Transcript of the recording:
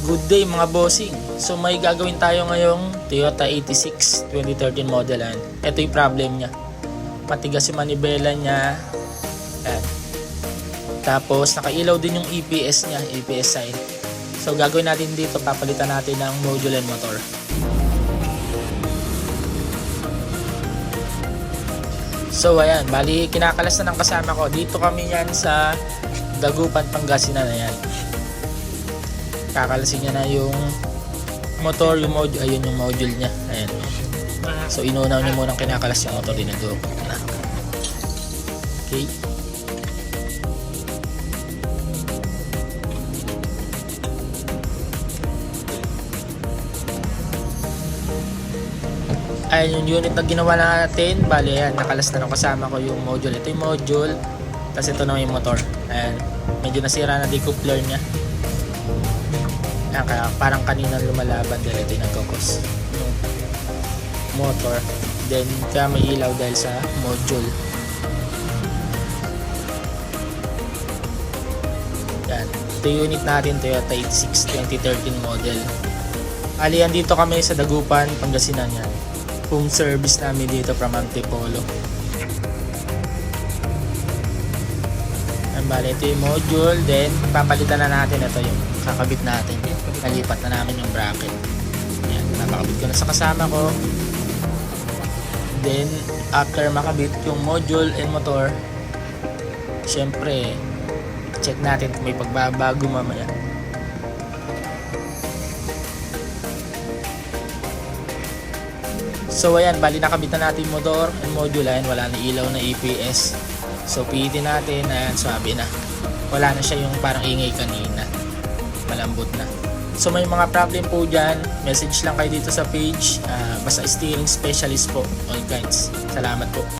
Good day mga bossing. So may gagawin tayo ngayong Toyota 86 2013 model. Ayan. Ito yung problem niya. Matigas yung manibela niya. Ayan. Tapos nakailaw din yung EPS niya, EPS sign. So gagawin natin dito, papalitan natin ng module and motor. So ayan, bali kinakalas na ng kasama ko. Dito kami yan sa Dagupan, Pangasinan na yan. Kakalasin niya na yung motor, yung module, ayun yung module niya. Ayan. So inunaw niya munang kinakalas yung motor din na. Okay. Ayan yung unit na ginawa natin. Bali, ayan, nakalas na ng kasama ko yung module. Ito yung module. Tapos ito na yung motor. Ayan. Medyo nasira na decoupler niya. Ayan, kaya parang kanina lumalaban dahil ito yung motor. Then, kaya may ilaw dahil sa module. Yan. Ito unit natin, Toyota 86 2013 model. Ali, dito kami sa Dagupan, Pangasinan yan. Home service namin dito from Antipolo. Bali, ito yung module. Then, papalitan na natin ito yung kakabit natin. Nalipat na namin yung bracket. Yan, napakabit ko na sa kasama ko. Then, after makabit yung module and motor, syempre, check natin kung may pagbabago mamaya. So ayan, bali nakabit na natin motor and module. Ayan, wala na ilaw na EPS. So pihitin natin, ayan, swabe na. Wala na siya yung parang ingay kanina. Malambot na. So may mga problem po dyan, message lang kayo dito sa page. Ah, basta steering specialist po, all kinds. Salamat po.